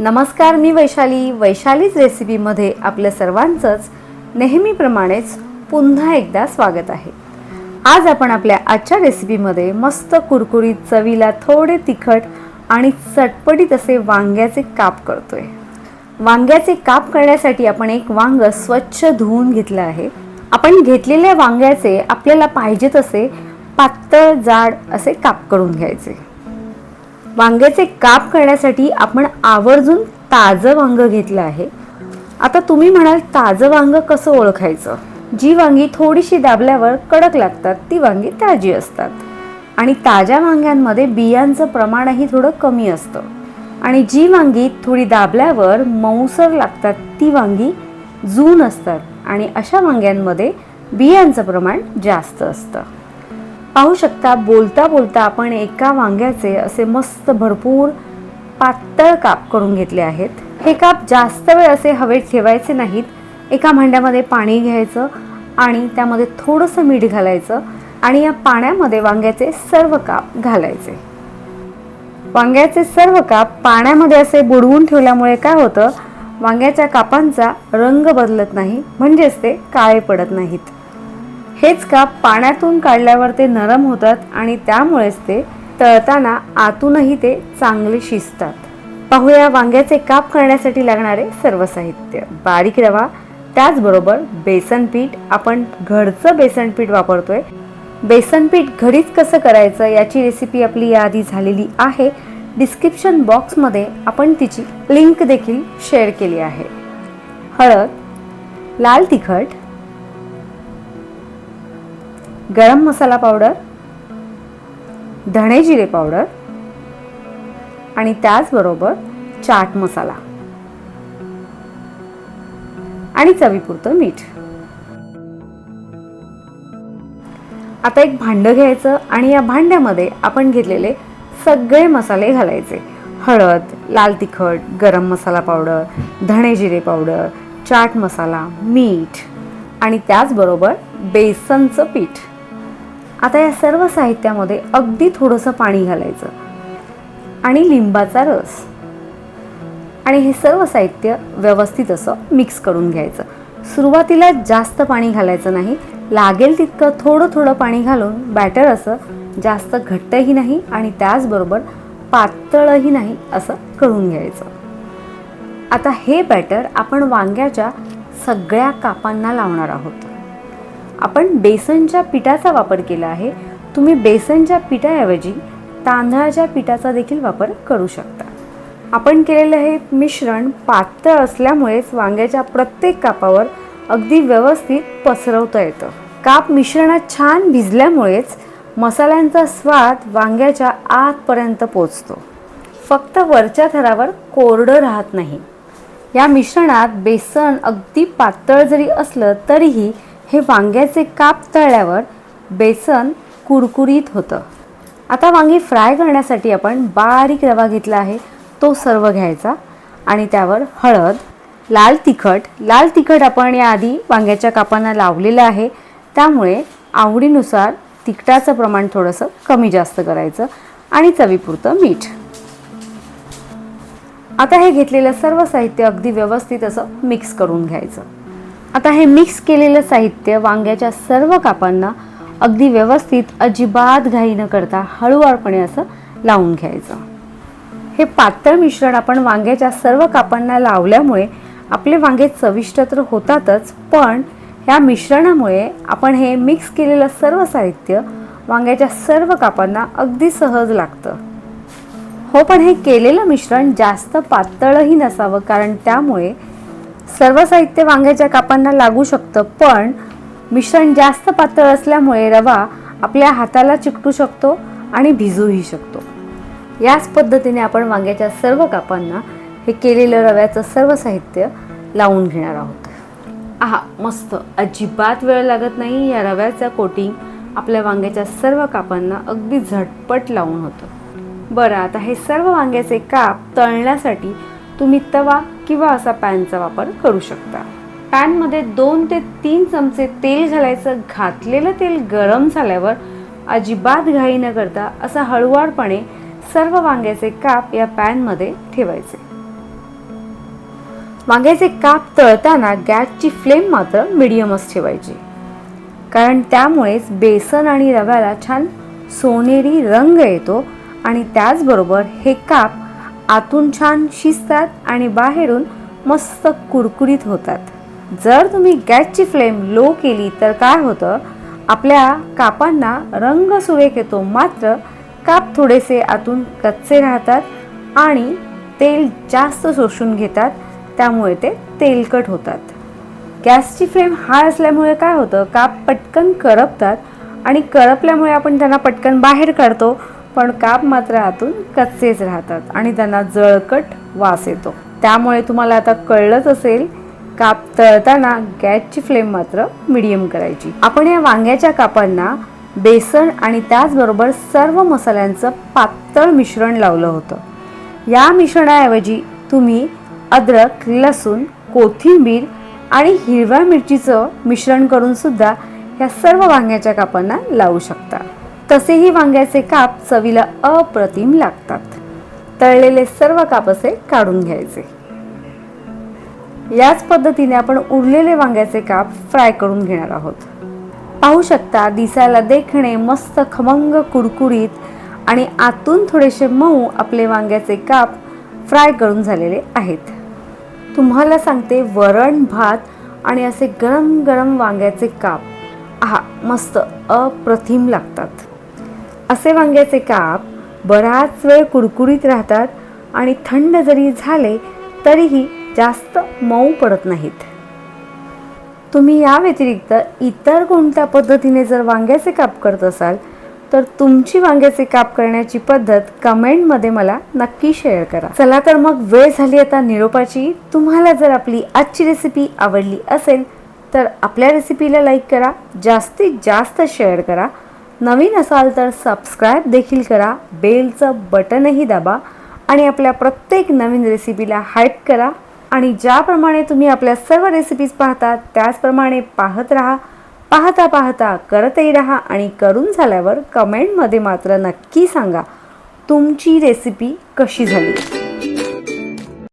नमस्कार मी वैशाली. वैशालीच रेसिपीमध्ये आपलं सर्वांचंच नेहमीप्रमाणेच पुन्हा एकदा स्वागत आहे. आज आपण आपल्या आजच्या रेसिपीमध्ये मस्त कुरकुरीत चवीला थोडे तिखट आणि चटपटीत असे वांग्याचे काप करतोय. वांग्याचे काप करण्यासाठी आपण एक वांग स्वच्छ धुवून घेतलं आहे. आपण घेतलेल्या वांग्याचे आपल्याला पाहिजे तसे पातळ जाड असे काप करून घ्यायचे. वांग्याचे काप करण्यासाठी आपण आवर्जून ताजं वांग घेतलं आहे. आता तुम्ही म्हणाल ताजं वांग कसं ओळखायचं? जी वांगी थोडीशी दाबल्यावर कडक लागतात ती वांगी ताजी असतात. आणि ताज्या वांग्यांमध्ये बियांचं प्रमाणही थोडं कमी असतं. आणि जी वांगी थोडी दाबल्यावर मऊसर लागतात ती वांगी जून असतात. आणि अशा वांग्यांमध्ये बियांचं प्रमाण जास्त असतं. पाहू शकता बोलता बोलता आपण एका वांग्याचे असे मस्त भरपूर पातळ काप करून घेतले आहेत. हे काप जास्त वेळ असे हवेत ठेवायचे नाहीत. एका भांड्यामध्ये पाणी घ्यायचं आणि त्यामध्ये थोडंसं मीठ घालायचं आणि या पाण्यामध्ये वांग्याचे सर्व काप घालायचे. वांग्याचे सर्व काप पाण्यामध्ये असे बुडवून ठेवल्यामुळे काय होतं? वांग्याच्या कापांचा रंग बदलत नाही म्हणजेच ते काळे पडत नाहीत. हेच काप पाण्यातून काढल्यावर ते नरम होतात आणि त्यामुळेच ते तळताना आतूनही ते चांगले शिजतात. पाहूया वांग्याचे काप करण्यासाठी लागणारे सर्व साहित्य. बारीक रवा त्याचबरोबर बेसन पीठ. आपण घरचं बेसन पीठ वापरतोय. बेसन पीठ घरीच कसं करायचं याची रेसिपी आपली याआधी झालेली आहे. डिस्क्रिप्शन बॉक्समध्ये आपण तिची लिंक देखील शेअर केली आहे. हळद लाल तिखट गरम मसाला पावडर धणे जिरे पावडर आणि त्याचबरोबर चाट मसाला आणि चवीपुरतं मीठ. आता एक भांडं घ्यायचं आणि या भांड्यामध्ये आपण घेतलेले सगळे मसाले घालायचे. हळद लाल तिखट गरम मसाला पावडर धणे जिरे पावडर चाट मसाला मीठ आणि त्याचबरोबर बेसनचं पीठ. आता या सर्व साहित्यामध्ये अगदी थोडंसं पाणी घालायचं. आणि लिंबाचा रस. आणि हे सर्व साहित्य व्यवस्थित असं मिक्स करून घ्यायचं. सुरुवातीला जास्त पाणी घालायचं नाही. लागेल तितकं थोडं थोडं पाणी घालून बॅटर असं जास्त घट्टही नाही आणि त्याचबरोबर पातळही नाही असं करून घ्यायचं. आता हे बॅटर आपण वांग्याच्या सगळ्या कापांना लावणार आहोत. आपण बेसनच्या पिठाचा वापर केला आहे. तुम्ही बेसनच्या पिठाऐवजी तांदळाच्या पिठाचा देखील वापर करू शकता. आपण केलेलं हे मिश्रण पातळ असल्यामुळेच वांग्याच्या प्रत्येक कापावर अगदी व्यवस्थित पसरवता येतं. काप मिश्रणात छान भिजल्यामुळेच मसाल्यांचा स्वाद वांग्याच्या आतपर्यंत पोचतो. फक्त वरच्या थरावर कोरडं राहत नाही. या मिश्रणात बेसन अगदी पातळ जरी असलं तरीही हे वांग्याचे काप तळल्यावर बेसन कुरकुरीत होतं. आता वांगी फ्राय करण्यासाठी आपण बारीक रवा घेतला आहे तो सर्व घ्यायचा आणि त्यावर हळद लाल तिखट लाल तिखट आपण याआधी वांग्याच्या कापांना लावलेलं आहे. त्यामुळे आवडीनुसार तिखटाचं प्रमाण थोडंसं कमी जास्त करायचं आणि चवीपुरतं मीठ. आता हे घेतलेलं सर्व साहित्य अगदी व्यवस्थित असं मिक्स करून घ्यायचं. आता हे मिक्स केलेलं साहित्य वांग्याच्या सर्व कापांना अगदी व्यवस्थित अजिबात घाई न करता हळूवारपणे असं लावून घ्यायचं. हे पातळ मिश्रण आपण वांग्याच्या सर्व कापांना लावल्यामुळे आपले वांगे चविष्ट तर होतातच पण ह्या मिश्रणामुळे आपण हे मिक्स केलेलं सर्व साहित्य वांग्याच्या सर्व कापांना अगदी सहज लागतं. हो पण हे केलेलं मिश्रण जास्त पातळही नसावं कारण त्यामुळे सर्व साहित्य वांग्याच्या कापांना लागू शकतं पण मिश्रण जास्त पातळ असल्यामुळे रवा आपल्या हाताला चिकटू शकतो आणि भिजूही शकतो. याच पद्धतीने आपण वांग्याच्या सर्व कापांना हे केलेलं रव्याचं सर्व साहित्य लावून घेणार आहोत. आहा मस्त. अजिबात वेळ लागत नाही. या रव्याचं कोटिंग आपल्या वांग्याच्या सर्व कापांना अगदी झटपट लावून होतं. बरं आता हे सर्व वांग्याचे काप तळण्यासाठी तुम्ही तवा किंवा असा पॅनचा वापर करू शकता. पॅनमध्ये दोन ते तीन चमचे तेल घालायचं घातलेलं तेल गरम झाल्यावर अजिबात घाई न करता असा हळुवारपणे सर्व वांग्याचे काप या पॅनमध्ये ठेवायचे. वांग्याचे काप तळताना गॅसची फ्लेम मात्र मिडियमच ठेवायची. कारण त्यामुळेच बेसन आणि रव्याला छान सोनेरी रंग येतो आणि त्याचबरोबर हे काप आतून छान शिजतात आणि बाहेरून मस्त कुरकुरीत होतात. जर तुम्ही गॅसची फ्लेम लो केली तर काय होतं? आपल्या कापांना रंग सुरेख येतो मात्र काप थोडेसे आतून कच्चे राहतात आणि तेल जास्त शोषून घेतात त्यामुळे ते तेलकट होतात. गॅसची फ्लेम हाय असल्यामुळे काय होतं? काप पटकन करपतात आणि करपल्यामुळे आपण त्यांना पटकन बाहेर काढतो. पण काप मात्र आतून कच्चेच राहतात आणि त्यांना जळकट वास येतो. त्यामुळे तुम्हाला आता कळलंच असेल काप तळताना गॅसची फ्लेम मात्र मिडियम करायची. आपण या वांग्याच्या कापांना बेसन आणि त्याचबरोबर सर्व मसाल्यांचं पातळ मिश्रण लावलं होतं. या मिश्रणाऐवजी तुम्ही अद्रक लसूण कोथिंबीर आणि हिरव्या मिरचीचं मिश्रण करून सुद्धा या सर्व वांग्याच्या कापांना लावू शकता. तसेही वांग्याचे काप चवीला अप्रतिम लागतात. तळलेले सर्व काप असे काढून घ्यायचे. याच पद्धतीने आपण उरलेले वांग्याचे काप फ्राय करून घेणार आहोत. पाहू शकता दिसायला देखणे मस्त खमंग कुरकुरीत आणि आतून थोडेसे मऊ आपले वांग्याचे काप फ्राय करून झालेले आहेत. तुम्हाला सांगते वरण भात आणि असे गरम गरम वांग्याचे काप आहा मस्त अप्रतिम लागतात. असे वांग्याचे काप बराच वेळ कुरकुरीत राहतात आणि थंड जरी झाले तरीही जास्त मऊ पडत नाहीत. तुम्ही या व्यतिरिक्त इतर कोणत्या पद्धतीने जर वांग्याचे काप करत असाल तर तुमची वांग्याचे काप करण्याची पद्धत कमेंटमध्ये मला नक्की शेअर करा. चला तर मग वेळ झाली आता निरोपाची. तुम्हाला जर आपली आजची रेसिपी आवडली असेल तर आपल्या रेसिपीला लाईक करा जास्तीत जास्त शेअर करा. नवीन असाल तर सबस्क्राईब देखील करा बेलचं बटनही दाबा आणि आपल्या प्रत्येक नवीन रेसिपीला हाईप करा आणि ज्याप्रमाणे तुम्ही आपल्या सर्व रेसिपीज पाहता त्याचप्रमाणे पाहत राहा पाहता पाहता करतही राहा आणि करून झाल्यावर कमेंटमध्ये मात्र नक्की सांगा तुमची रेसिपी कशी झाली?